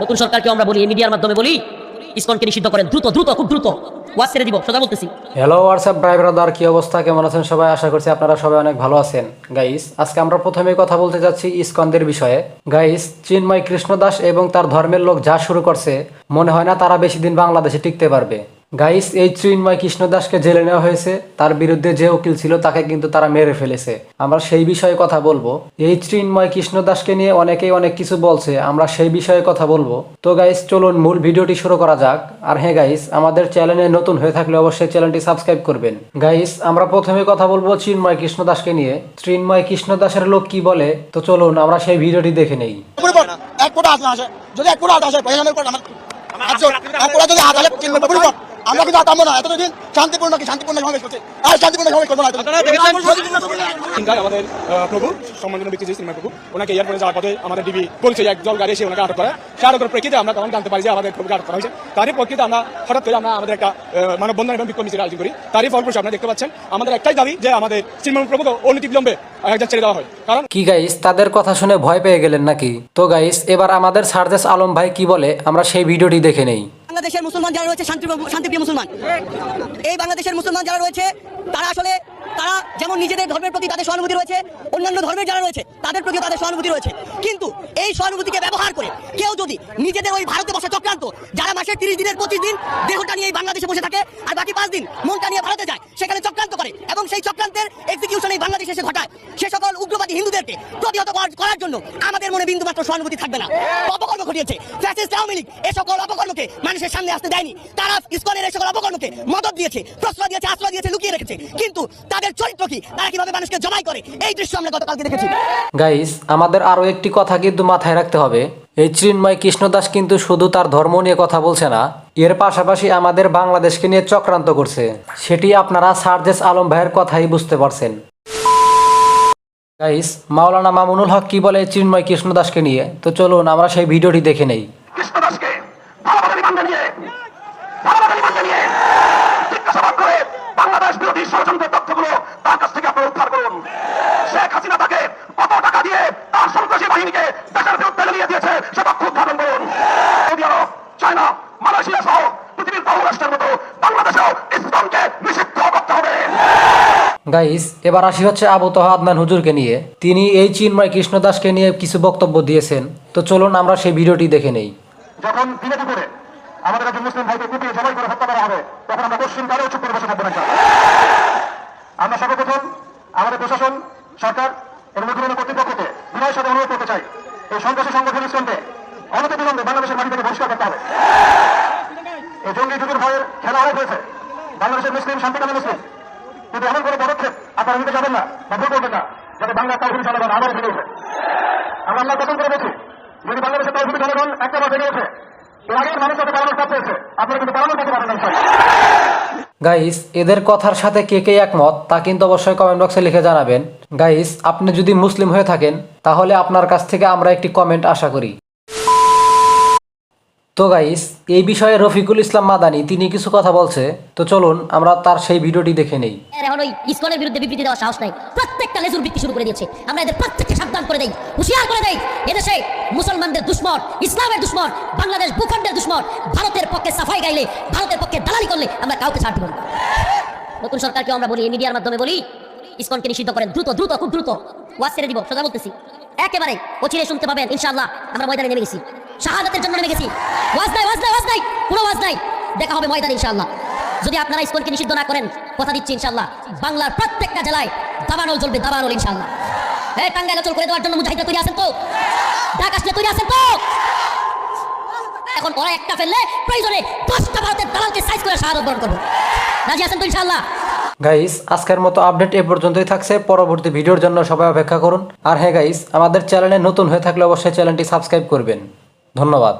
নতুন সরকারকে আমরা বলি মিডিয়ার মাধ্যমে বলি, ইসকনকে নিষিদ্ধ করেন। দ্রুত দ্রুত, খুব দ্রুত। ওয়াজ ছেড়ে দিব, সোজা বলতেছি। হ্যালো হোয়াটসঅ্যাপ ভাই ব্রাদার কি অবস্থা? কেমন আছেন সবাই? আশা করছি আপনারা সবাই অনেক ভালো আছেন। গাইস আজকে আমরা প্রথমে কথা বলতে যাচ্ছি ইসকনদের বিষয়ে। গাইস চিন্ময় কৃষ্ণদাস এবং তার ধর্মের লোক যা শুরু করছে, মনে হয় না তারা বেশি দিন বাংলাদেশে টিকতে পারবে। গাইস, এই চিন্ময় কৃষ্ণদাসকে জেলে নেওয়া হয়েছে। তার বিরুদ্ধে যে উকিল ছিল, তাকে কিন্তু তারা মেরে ফেলেছে। আমরা সেই বিষয়ে কথা বলব। এই চিন্ময় কৃষ্ণদাসকে নিয়ে অনেকেই অনেক কিছু বলছে, আমরা সেই বিষয়ে কথা বলব। তো গাইস, চলুন মূল ভিডিওটি শুরু করা যাক। আর হ্যাঁ গাইস, আমাদের চ্যানেলে নতুন হয়ে থাকলে অবশ্যই চ্যানেলটি সাবস্ক্রাইব করবেন। গাইস, আমরা প্রথমে কথা বলব চিন্ময় কৃষ্ণদাসকে নিয়ে। চিন্ময় কৃষ্ণদাসের লোক কি বলে? তো চলুন, আমরা সেই ভিডিওটি দেখে নেই। যদি আমরা কিন্তু আটামো না। এতদিন শান্তিপূর্ণ কি? শান্তিপূর্ণ সমাবেশ করছে। আর শান্তিপূর্ণ সমাবেশ করব না আমাদের প্রভু সম্মানিত ব্যক্তি যে সিনেমা প্রভু। ওনাকে এয়ারপোর্টে যাওয়ার পথে আমাদের ডিবি বলছে এক জল গাড়ি এসে ওনাকে আটক করে। সে আটকের প্রেক্ষিতে আমরা তখন জানতে পারি যে আমাদের প্রভুকে আটক করা হয়েছে। তারই প্রেক্ষিতে আমরা হঠাৎ করে আমরা আমাদের একটা মানববন্ধন এবং বিক্ষোভ মিছিল আয়োজন করি। তারই ফলপ্রসূ আপনারা দেখতে পাচ্ছেন আমাদের একটাই দাবি যে আমাদের সিনেমা প্রভুকে অনতিবিলম্বে একজন ছেড়ে দেওয়া হয়। কারণ কি গাইস তাদের কথা শুনে ভয় পেয়ে গেলেন নাকি? তো গাইস এবার আমাদের সারদেশ আলম ভাই কি বলে আমরা সেই ভিডিওটি দেখে নেই। বাংলাদেশের মুসলমান যারা রয়েছে, শান্তি শান্তিপ্রিয় মুসলমান। এই বাংলাদেশের মুসলমান যারা রয়েছে, তারা আসলে, তারা যেমন নিজেদের ধর্মের প্রতি তাদের সহানুভূতি রয়েছে, অন্যান্য ধর্মের যারা রয়েছে, তাদের প্রতি তাদের সহানুভূতি রয়েছে। কিন্তু এই সহানুভূতিকে ব্যবহার করে কেউ যদি নিজেদের ওই ভারতে বসে চক্রান্ত, যারা মাসের তিরিশ দিনের পঁচিশ দিন দেহটা নিয়ে এই বাংলাদেশে বসে থাকে, আর বাকি পাঁচ দিন মনটা নিয়ে ভারতে যায় সেখানে চক্রান্ত করে এবং সেই চক্রান্তের এক্সিকিউশন এই বাংলাদেশে এসে ঘটায়। সে সকল উগ্রবাদী হিন্দুদেরকে প্রতিহত করার- জন্য আমাদের মনে বিন্দু মাত্র সহানুভূতি থাকবে না। অপকর্ম ঘটিয়েছে। ফ্যাসিস্ট আওয়ামী লীগ এ সকল অপকর্মকে মানুষের সামনে আসতে দেয়নি। তারা ইসকনের এই সকল অপকর্মকে মদত দিয়েছে, প্রশ্রয় দিয়েছে, আশ্রয় দিয়েছে, লুকিয়ে রেখেছে। কিন্তু তাদের চরিত্র কি? তারা কীভাবে মানুষকে জমাই করে? এই দৃশ্য আমরা গতকালকে দেখেছি। গাইস আমাদের আরও একটি কথা কিন্তু মাথায় রাখতে হবে। এই চিন্ময় কৃষ্ণদাস কিন্তু শুধু তার ধর্ম নিয়ে কথা বলছে না, এর পাশাপাশি আমাদের বাংলাদেশকে নিয়ে চক্রান্ত করছে। সেটি আপনারা সার্জেস আলম ভাইয়ের কথাই বুঝতে পারছেন। গাইস মাওলানা মামুনুল হক কি বলে চিন্ময় কৃষ্ণদাসকে নিয়ে? তো চলুন, আমরা সেই ভিডিওটি দেখে নেই। ষড়যন্ত্রের তথ্যগুলো তার কাছ থেকে উদ্ধার দিয়েছে সে তথ্য উদ্ঘাটন করুন। সৌদি আরব চায়না মালয়েশিয়া সহ পৃথিবীর বহু রাষ্ট্রের মতো বাংলাদেশেও ইসলামকে নিষিদ্ধ করতে হবে। গাইস এবার আসি হচ্ছে আবু তহা আদনান হুজুরকে নিয়ে। তিনি এই চিন্ময় কৃষ্ণদাসকে নিয়ে কিছু বক্তব্য দিয়েছেন। তো চলুন আমরা সেই ভিডিওটি দেখে নেই। যখন দিনে দুপুরে আমাদের একজন মুসলিম ভাইকে কুপিয়ে জবাই করে হত্যা করা হবে তখন আমরা পশ্চিম কালেও চুপ করে বসে থাকব না আমরা সর্বপ্রথম আমাদের প্রশাসন সরকার এই সন্ত্রাসী সংগঠন ইসলামকে অনতি বিলম্বে বাংলাদেশের মাটি থেকে বহিষ্কার করতে হবে। এই জঙ্গি যুগের ভয়ের খেলা অনেক হয়েছে বাংলাদেশের মুসলিম, শান্তিকামী মুসলিম, কিন্তু এমন কোনো পদক্ষেপ আপনারা নিতে যাবেন না বা ভুল করবেন না, যাতে বাংলা তাওহিদ জনগণ আবার ফিরে ওঠে। আমরা আল্লাহ পছন্দ করে বলছি, যদি বাংলাদেশের তাওহিদ জনগণ একটা বার জেগে ওঠে, এর আগের মানুষ পালানোর কাজ পেয়েছে, আপনারা কিন্তু পালানোর কাছে পাবেন না। গাইস এদের কথার সাথে কে কে একমত, তা কিন্তু অবশ্যই কমেন্ট বক্সে লিখে জানাবেন। গাইস আপনি যদি মুসলিম হয়ে থাকেন, তাহলে আপনার কাছ থেকে আমরা একটি কমেন্ট আশা করি। তো গাইস এই বিষয়ে রফিকুল ইসলাম মাদানি, তিনি কিছু কথা বলছে। তো চলুন, আমরা তার সেই ভিডিওটি দেখে নেই। এখন ওই ইসকনের বিরুদ্ধে বিবৃতি দেওয়ার সাহস নাই। প্রত্যেকটা লেজুর বৃত্তি শুরু করে দিয়েছে। আমরা এদের প্রত্যেককে সাবধান করে দেই, হুঁশিয়ার করে দেই। এদেশে মুসলমানদের দুশ্মন, ইসলামের দুশ্মন, বাংলাদেশ ভূখণ্ডের দুশ্মন, ভারতের পক্ষে সাফাই গাইলে, ভারতের পক্ষে দালালি করলে আমরা কাউকে ছাড় দিব না। নতুন সরকারকে আমরা বলি মিডিয়ার মাধ্যমে বলি, ইসকনকে নিষিদ্ধ করেন। দ্রুত দ্রুত, খুব দ্রুত। ওয়াজ ছেড়ে দিব সোজা বলতেছি। একেবারে অচিরে শুনতে পাবেন, ইনশাআল্লাহ, আমরা ময়দানে নেমে গেছি। শাহাদাতের জন্য নেমে গেছি ওয়াজ নাই ওয়াজ নাই ওয়াজ নাই, কোনো ওয়াজ নাই। দেখা হবে ময়দানে ইনশাআল্লাহ। যদি আপনারা ইসকনকে নিষিদ্ধ না করেন, কথা দিচ্ছি ইনশাআল্লাহ। বাংলার প্রত্যেকটা জেলায় দাবানল চলবে দাবানল ইনশাআল্লাহ। এই টাঙ্গাইল অচল করে দেওয়ার জন্য মুজাহিদরা তৈরি আছেন তো? ঢাকা আসলে তৈরি আছেন তো? এখন ওরা একটা ফেললে প্রয়োজনে দশটা ভারতের দালালকে সাইজ করে শাহাদত বরণ করব। রাজি আছেন তো ইনশাআল্লাহ? গাইস আজকের মতো আপডেট এ পর্যন্তই থাকছে। পরবর্তী ভিডিওর জন্য সবাই অপেক্ষা করুন। আর হ্যাঁ গাইস আমাদের চ্যানেলে নতুন হয়ে থাকলে অবশ্যই চ্যানেলটি সাবস্ক্রাইব করবেন। ধন্যবাদ